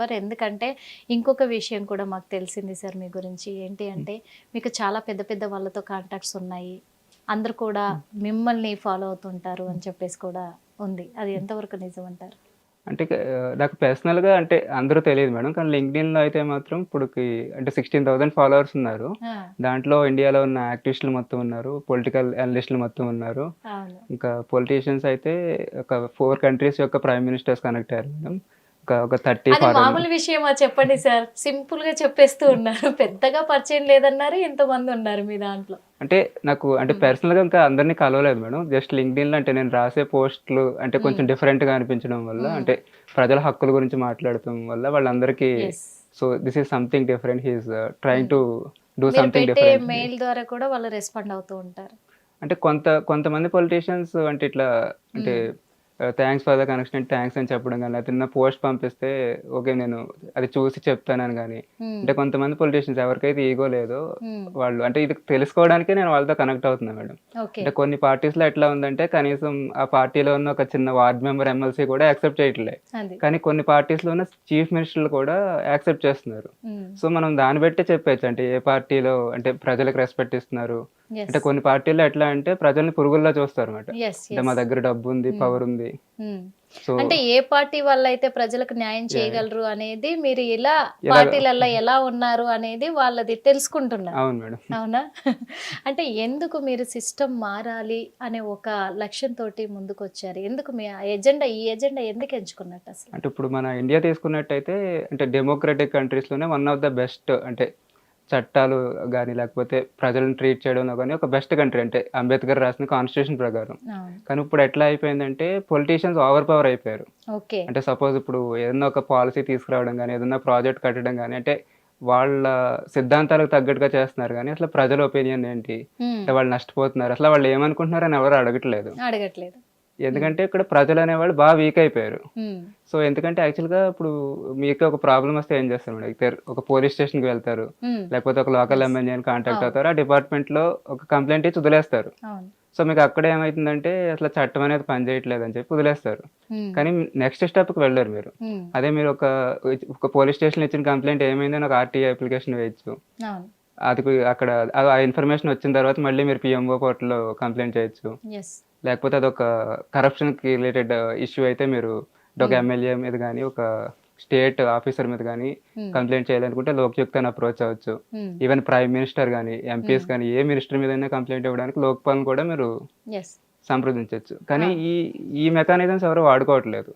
Super. ఎందుకంటే ఇంకొక విషయం కూడా మాకు తెలిసింది సార్ మీ గురించి. ఏంటి అంటే మీకు చాలా పెద్ద పెద్ద వాళ్ళతో కాంటాక్ట్స్ ఉన్నాయి. అందరు కూడా మిమ్మల్ని ఫాలో అవుతుంటారు అని చెప్పేసి కూడా ఉంది. అది ఎంతవరకు నిజం అంటారు? అంటే నాకు పర్సనల్గా అంటే అందరూ తెలియదు మేడం. కానీ లింక్డ్ఇన్లో అయితే మాత్రం ఇప్పుడుకి అంటే సిక్స్టీన్ థౌసండ్ ఫాలోవర్స్ ఉన్నారు. దాంట్లో ఇండియాలో ఉన్న యాక్టివిస్టులు మొత్తం ఉన్నారు. పొలిటికల్ అనలిస్టులు మొత్తం ఉన్నారు. ఇంకా పొలిటీషియన్స్ అయితే ఒక ఫోర్ కంట్రీస్ యొక్క ప్రైమ్ మినిస్టర్స్ కనెక్ట్ అయ్యారు మేడం. ఒక ఒక థర్టీ మామూలు విషయమా? చెప్పండి సార్. సింపుల్గా చెప్పేస్తూ ఉన్నారు. పెద్దగా పరిచయం లేదన్నారు ఇంతమంది ఉన్నారు మీ దాంట్లో? అంటే నాకు అంటే personal గా ఇంకా అందరినీ కలవలేదు మేడం. జస్ట్ లింక్డ్ఇన్లో అంటే నేను రాసే పోస్టులు అంటే కొంచెం different గా అనిపించడం వల్ల అంటే ప్రజల హక్కుల గురించి మాట్లాడటం వల్ల వాళ్ళందరికీ. So this is something different he's trying to do something different mail ద్వారా కూడా వాళ్ళు రెస్పాండ్ అవుతూ ఉంటారు. అంటే కొంత కొంతమంది పొలిటీషియన్స్ అంటే ఇట్లా అంటే thanks for the connection thanks అని చెప్పడం కానీ లేకపోతే పోస్ట్ పంపిస్తే ఓకే నేను అది చూసి చెప్తానని కానీ Hmm. అంటే కొంతమంది పొలిటీషియన్స్ ఎవరికైతే ఈగో లేదో Hmm. వాళ్ళు అంటే ఇది తెలుసుకోవడానికే నేను వాళ్ళతో కనెక్ట్ అవుతున్నా మేడం అంటే కొన్ని parties లో ఎట్లా ఉందంటే కనీసం ఆ పార్టీలో ఉన్న ఒక చిన్న వార్డ్ మెంబర్ ఎమ్మెల్సీ కూడా యాక్సెప్ట్ చేయట్లే కానీ కొన్ని parties లో ఉన్న చీఫ్ మినిస్టర్లు కూడా యాక్సెప్ట్ చేస్తున్నారు Hmm. సో మనం దాన్ని బట్టి చెప్పచ్చు అంటే ఏ పార్టీలో అంటే ప్రజలకు రెస్పెక్ట్ ఇస్తున్నారు. అంటే కొన్ని పార్టీల్లో ఎట్లా అంటే ప్రజల్ని పురుగుల్లో చూస్తారు అనమాట అంటే. మా దగ్గర డబ్బు ఉంది పవర్ ఉంది Hmm. అంటే ఏ పార్టీ వల్ల అయితే ప్రజలకు న్యాయం చేయగలరు అనేది మీరు ఇలా పార్టీలలో ఎలా ఉన్నారు అనేది వాళ్ళది తెలుసుకుంటున్నారు. అవును మేడం. అవునా? అంటే ఎందుకు మీరు సిస్టమ్ మారాలి అనే ఒక లక్ష్యంతో ముందుకు వచ్చారు ఎందుకు మీ ఎజెండా ఈ ఎజెండా ఎందుకు ఎంచుకున్నట్టు అసలు? అంటే ఇప్పుడు మన ఇండియా తీసుకున్నట్టయితే అంటే డెమోక్రటిక్ కంట్రీస్లోనే వన్ ఆఫ్ ద బెస్ట్ అంటే చట్టాలు కానీ లేకపోతే ప్రజలను ట్రీట్ చేయడంలో కానీ ఒక బెస్ట్ కంట్రీ అంటే అంబేద్కర్ రాసిన కాన్స్టిట్యూషన్ ప్రకారం. కానీ ఇప్పుడు ఎట్లా అయిపోయిందంటే పొలిటీషియన్స్ ఓవర్ పవర్ అయిపోయారు అంటే సపోజ్ ఇప్పుడు ఏదైనా ఒక పాలసీ తీసుకురావడం కానీ ఏదైనా ప్రాజెక్ట్ కట్టడం కానీ అంటే వాళ్ళ సిద్ధాంతాలకు తగ్గట్టుగా చేస్తున్నారు కానీ అసలు ప్రజల ఒపీనియన్ ఏంటి. అంటే వాళ్ళు నష్టపోతున్నారు. అసలు వాళ్ళు ఏమనుకుంటున్నారు అని ఎవరు అడగట్లేదు. అడగట్లేదు. ఎందుకంటే ఇక్కడ ప్రజలు అనేవాళ్ళు బాగా వీక్ అయిపోయారు. సో ఎందుకంటే యాక్చువల్గా ఇప్పుడు మీకు ఒక ప్రాబ్లం వస్తే ఏం చేస్తారు మేడం? ఒక పోలీస్ స్టేషన్కి వెళ్తారు. లేకపోతే ఒక లోకల్ ఎమ్మెల్యేని కాంటాక్ట్ అవుతారు. ఆ డిపార్ట్మెంట్లో ఒక కంప్లైంట్ ఇచ్చి వదిలేస్తారు. సో మీకు అక్కడ ఏమవుతుందంటే అసలు చట్టం అనేది పనిచేయట్లేదు అని చెప్పి వదిలేస్తారు. కానీ నెక్స్ట్ స్టెప్కి వెళ్ళరు మీరు. అదే మీరు ఒక ఒక పోలీస్ స్టేషన్ ఇచ్చిన కంప్లైంట్ ఏమైందని ఒక ఆర్టీఐ అప్లికేషన్ వేయచ్చు. అది అక్కడ ఆ ఇన్ఫర్మేషన్ వచ్చిన తర్వాత మళ్ళీ మీరు పిఎంఓ పోర్టల్లో కంప్లైంట్ చేయొచ్చు. లేకపోతే అదొక కరప్షన్కి రిలేటెడ్ ఇష్యూ అయితే మీరు ఒక ఎమ్మెల్యే మీద కానీ ఒక స్టేట్ ఆఫీసర్ మీద కానీ Hmm. కంప్లైంట్ చేయాలనుకుంటే లోక్యుక్తని అప్రోచ్ అవ్వచ్చు Hmm. ఈవెన్ ప్రైమ్ మినిస్టర్ కానీ ఎంపీఎస్ కానీ ఏ మినిస్టర్ మీద కంప్లైంట్ ఇవ్వడానికి లోక్పాల్ని కూడా మీరు సంప్రదించవచ్చు కానీ ఈ ఈ మెకానిజమ్స్ ఎవరు వాడుకోవట్లేదు.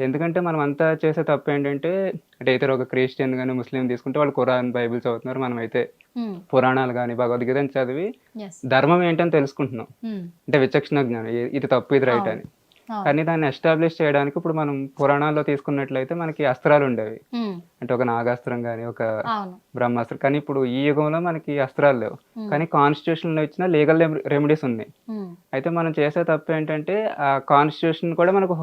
ఎందుకంటే మనం అంతా చేసే తప్పు ఏంటంటే అంటే ఇతర ఒక క్రిస్టియన్ కానీ ముస్లిం తీసుకుంటే వాళ్ళు ఖురాన్ బైబిల్ చదువుతున్నారు మనం అయితే. పురాణాలు కానీ భగవద్గీతని చదివి ధర్మం ఏంటని తెలుసుకుంటున్నాం. అంటే విచక్షణ జ్ఞానం ఇది తప్పు ఇది రైట్ అని. కానీ దాన్ని ఎస్టాబ్లిష్ చేయడానికి ఇప్పుడు మనం పురాణాల్లో తీసుకున్నట్లయితే మనకి అస్త్రాలు ఉండేవి. అంటే ఒక నాగాస్త్రం కానీ ఒక బ్రహ్మాస్త్రం కానీ ఇప్పుడు ఈ యుగంలో మనకి అస్త్రాలు లేవు. కానీ కాన్స్టిట్యూషన్లో ఇచ్చిన లీగల్ రెమెడీస్ ఉన్నాయి. అయితే మనం చేసే తప్పు ఏంటంటే ఆ కాన్స్టిట్యూషన్ కూడా మనకు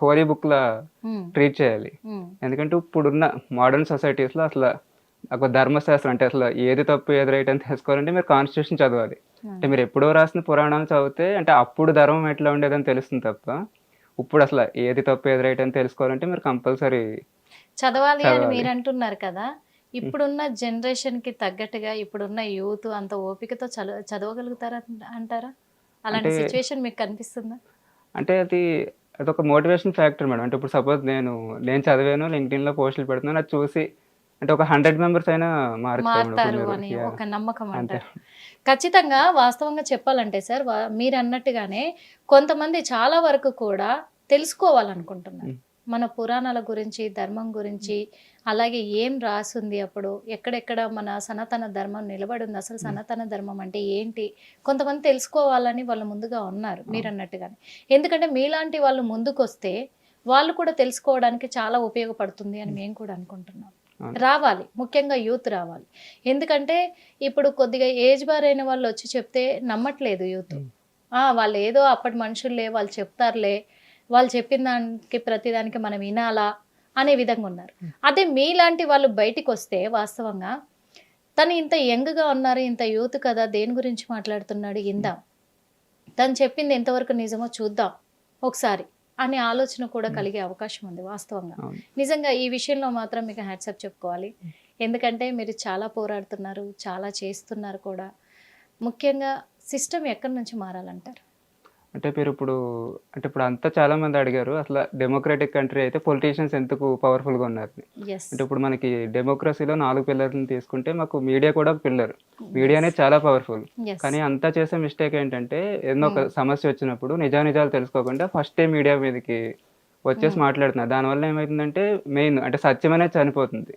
హోలీ బుక్ లా Hmm. ట్రీట్ చేయాలి Hmm. ఎందుకంటే ఇప్పుడున్న మోడర్న్ సొసైటీస్లో అసలు ఒక ధర్మశాస్త్రం అంటే అసలు ఏది తప్పు ఏది రైట్ అని తెలుసుకోవాలంటే మీరు కాన్స్టిట్యూషన్ చదవాలి అంటే మీరు ఎప్పుడో రాసిన పురాణాలు చదివితే అంటే అప్పుడు ధర్మం ఎట్లా ఉండేదని తెలుస్తుంది తప్ప ఇప్పుడు అసలు ఏది తప్పు ఏది రైట్ అని తెలుసుకోవాలంటే మీరు కంపల్సరీ చదవాలి అని. మీరు అంటున్నారు కదా ఇప్పుడున్న జనరేషన్కి తగ్గట్టుగా ఇప్పుడున్న యూత్ అంత ఓపికతో చదువు చదవగలుగుతారా అంటారా అలాంటి సిచ్యువేషన్ మీకు కనిపిస్తుందా? అంటే అది అదొక మోటివేషన్ ఫ్యాక్టర్ మేడం. అంటే ఇప్పుడు సపోజ్ నేను నేను చదివాను LinkedIn లో పోస్టులు పెడుతున్నాను అది చూసి అంటే ఒక హండ్రెడ్ మెంబర్స్ అయినా మారుతారు అని. ఒక నమ్మకం అంటారు. ఖచ్చితంగా వాస్తవంగా చెప్పాలంటే సార్ మీరు అన్నట్టుగానే కొంతమంది చాలా వరకు కూడా తెలుసుకోవాలనుకుంటున్నారు. మన పురాణాల గురించి ధర్మం గురించి అలాగే ఏం రాసుంది అప్పుడు ఎక్కడెక్కడ మన సనాతన ధర్మం నిలబడి ఉంది అసలు సనాతన ధర్మం అంటే ఏంటి కొంతమంది తెలుసుకోవాలని వాళ్ళు ముందుగా ఉన్నారు మీరు అన్నట్టుగానే ఎందుకంటే మీలాంటి వాళ్ళు ముందుకొస్తే వాళ్ళు కూడా తెలుసుకోవడానికి చాలా ఉపయోగపడుతుంది అని మేము. కూడా అనుకుంటున్నాం. రావాలి ముఖ్యంగా యూత్ రావాలి. ఎందుకంటే ఇప్పుడు కొద్దిగా ఏజ్ బార్ అయిన వాళ్ళు వచ్చి చెప్తే నమ్మట్లేదు యూత్. వాళ్ళు ఏదో అప్పటి మనుషుల్లే వాళ్ళు చెప్తారులే వాళ్ళు చెప్పిన దానికి ప్రతిదానికి మనం వినాలా అనే విధంగా ఉన్నారు. అదే మీలాంటి వాళ్ళు బయటికి వస్తే వాస్తవంగా తను ఇంత యంగ్గా ఉన్నారు ఇంత యూత్ కదా దేని గురించి మాట్లాడుతున్నాడు ఇందాం తను చెప్పింది ఎంతవరకు నిజమో చూద్దాం ఒకసారి అనే ఆలోచన కూడా కలిగే అవకాశం ఉంది వాస్తవంగా. నిజంగా ఈ విషయంలో మాత్రం మీకు హ్యాట్సప్ చెప్పుకోవాలి. ఎందుకంటే మీరు చాలా పోరాడుతున్నారు చాలా చేస్తున్నారు కూడా. ముఖ్యంగా సిస్టమ్ ఎక్కడి నుంచి మారాలంటారు? అంటే మీరు ఇప్పుడు అంటే ఇప్పుడు అంతా చాలా మంది అడిగారు అసలు డెమోక్రటిక్ కంట్రీ అయితే పొలిటీషియన్స్ ఎందుకు పవర్ఫుల్గా ఉన్నారు ఎస్ అంటే ఇప్పుడు మనకి డెమోక్రసీలో నాలుగు పిల్లర్లను తీసుకుంటే మాకు మీడియా కూడా ఒక పిల్లర్ మీడియా అనేది చాలా పవర్ఫుల్ కానీ అంతా చేసే మిస్టేక్ ఏంటంటే ఏదైనా ఒక సమస్య వచ్చినప్పుడు నిజానిజాలు తెలుసుకోకుండా ఫస్టే మీడియా మీదకి వచ్చేసి మాట్లాడుతున్నారు. దానివల్ల ఏమవుతుందంటే మెయిన్ అంటే సత్యం అనేది చనిపోతుంది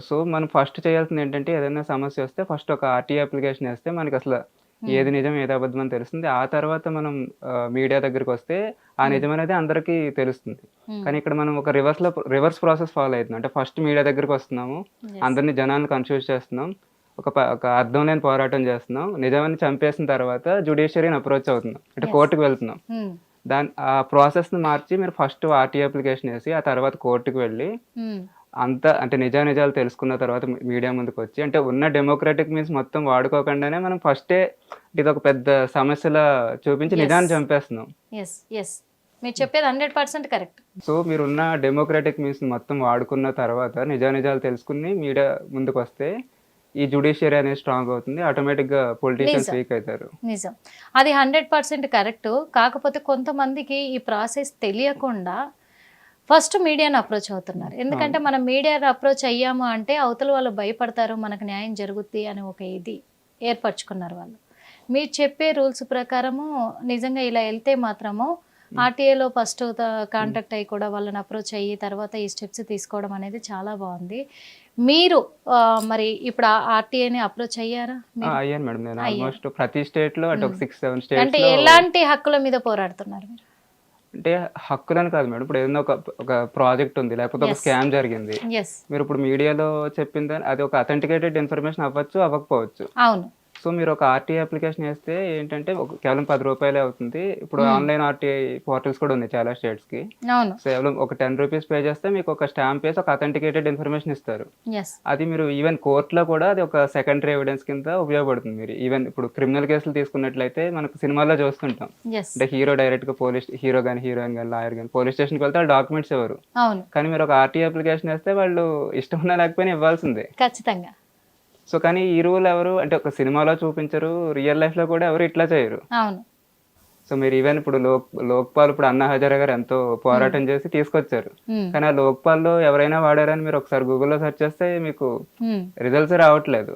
సో మనం ఫస్ట్ చేయాల్సింది ఏంటంటే ఏదైనా సమస్య వస్తే ఫస్ట్ ఒక ఆర్టీ అప్లికేషన్ వేస్తే మనకి అసలు ఏది నిజం ఏది అబద్ధం అని తెలుస్తుంది. ఆ తర్వాత మనం మీడియా దగ్గరికి వస్తే ఆ నిజం అనేది అందరికీ తెలుస్తుంది. కానీ ఇక్కడ మనం ఒక రివర్స్లో రివర్స్ ప్రాసెస్ ఫాలో అవుతున్నాం. అంటే ఫస్ట్ మీడియా దగ్గరికి వస్తున్నాము. అందరినీ జనాలను కన్ఫ్యూజ్ చేస్తున్నాం. ఒక ఒక అర్థం లేని పోరాటం చేస్తున్నాం. నిజాన్ని చంపేసిన తర్వాత జుడిషియరీని అప్రోచ్ అవుతున్నాం. అంటే కోర్టుకు వెళ్తున్నాం. దాని ఆ ప్రాసెస్ని మార్చి మీరు ఫస్ట్ ఆర్టీ అప్లికేషన్ వేసి ఆ తర్వాత కోర్టుకు వెళ్ళి. అంత అంటే నిజానిజాలు తెలుసుకున్న తర్వాత మీడియా ముందుకు వచ్చి అంటే ఉన్న డెమోక్రటిక్ మీన్స్ మొత్తం వాడుకోకుండానే మనం ఫస్టే ఇది ఒక పెద్ద సమస్యలా చూపించి. నిజాన్ని చంపేస్తున్నాం. మీరు చెప్పేది హండ్రెడ్ పర్సెంట్ కరెక్ట్ సో మీరు ఉన్న డెమోక్రటిక్ మీన్స్ మొత్తం వాడుకున్న తర్వాత నిజానిజాలు తెలుసుకుని మీడియా ముందుకు వస్తే ఈ జుడిషియరీ అనేది స్ట్రాంగ్ అవుతుంది ఆటోమేటిక్గా పొలిటీషియన్స్ నిజం. వీక్ అవుతారు. నిజం. అది హండ్రెడ్ పర్సెంట్ కరెక్ట్ కాకపోతే కొంతమందికి ఈ ప్రాసెస్ తెలియకుండా ఫస్ట్ మీడియాని అప్రోచ్ అవుతున్నారు. ఎందుకంటే మనం మీడియాని అప్రోచ్ అయ్యాము అంటే అవతల వాళ్ళు భయపడతారు మనకు న్యాయం జరుగుద్ది అని ఒక ఇది ఏర్పరచుకున్నారు వాళ్ళు. మీరు చెప్పే రూల్స్ ప్రకారము నిజంగా ఇలా వెళ్తే మాత్రము ఆర్టీఏలో ఫస్ట్ కాంటాక్ట్ అయ్యి కూడా వాళ్ళని అప్రోచ్ అయ్యి తర్వాత ఈ స్టెప్స్ తీసుకోవడం అనేది చాలా బాగుంది. మీరు మరి ఇప్పుడు ఆర్టీఏని అప్రోచ్ అయ్యారా? అయ్యాను మేడం. నేను అయ్యారు. ఆల్మోస్ట్ ప్రతి స్టేట్లో అంటే ఒక మ్మ్. సిక్స్ సెవెన్ అంటే స్టేట్స్లో ఎలాంటి హక్కుల మీద పోరాడుతున్నారు మీరు? అంటే హక్కులని కాదు మేడం. ఇప్పుడు ఏదైనా ఒక ఒక ప్రాజెక్ట్ ఉంది లేకపోతే ఒక. స్కామ్ జరిగింది. మీరు ఇప్పుడు మీడియాలో చెప్పింది అది ఒక అథెంటికేటెడ్ ఇన్ఫర్మేషన్ అవ్వచ్చు అవ్వకపోవచ్చు. అవును. సో మీరు ఒక ఆర్టీఐ అప్లికేషన్ వేస్తే ఏంటంటే ఒక కేవలం పది రూపాయలే అవుతుంది. ఇప్పుడు Hmm. ఆన్లైన్ ఆర్టీఐ పోర్టల్స్ కూడా ఉన్నాయి చాలా స్టేట్స్కి అవును కేవలం ఒక టెన్ రూపీస్ పే చేస్తే మీకు ఒక స్టాంప్ వేసి ఒక అథెంటికేటెడ్ ఇన్ఫర్మేషన్ ఇస్తారు. ఎస్ అది మీరు ఈవెన్ కోర్టులో కూడా అది ఒక సెకండరీ ఎవిడెన్స్ కింద ఉపయోగపడుతుంది మీరు. ఈవెన్ ఇప్పుడు క్రిమినల్ కేసులు తీసుకున్నట్లయితే మనకు సినిమాల్లో చూస్తుంటాం. ఎస్ అంటే హీరో డైరెక్ట్గా పోలీస్ హీరో కానీ హీరోయిన్ కానీ లాయర్ కానీ పోలీస్ స్టేషన్కి వెళ్తే వాళ్ళు డాక్యుమెంట్స్ ఎవరు అవును. కానీ మీరు ఒక ఆర్టీ అప్లికేషన్ వేస్తే వాళ్ళు ఇష్టం ఉన్నా లేకపోయినా ఇవ్వాల్సిందే. ఖచ్చితంగా. సో కానీ ఈ రూల్ ఎవరు? అంటే ఒక సినిమాలో చూపించరు రియల్ లైఫ్లో కూడా ఎవరు ఇట్లా చేయరు. అవును. సో మీరు ఈవెన్ ఇప్పుడు లోక్ లోక్పాల్ ఇప్పుడు అన్నా హజారా గారు ఎంతో పోరాటం చేసి తీసుకొచ్చారు. కానీ ఆ లోక్పాల్లో ఎవరైనా వాడారని మీరు ఒకసారి గూగుల్లో సెర్చ్ చేస్తే మీకు. రిజల్ట్స్ రావట్లేదు.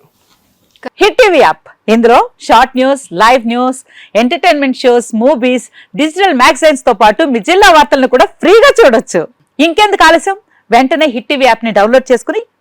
Hit TV app. ఇందులో short news live news entertainment shows movies digital మ్యాగజైన్స్తో పాటు మీ జిల్లా వార్తలను కూడా ఫ్రీగా చూడొచ్చు. ఇంకెందుకు ఆలస్యం? వెంటనే హిట్ టీవీ యాప్ని డౌన్లోడ్ చేసుకుని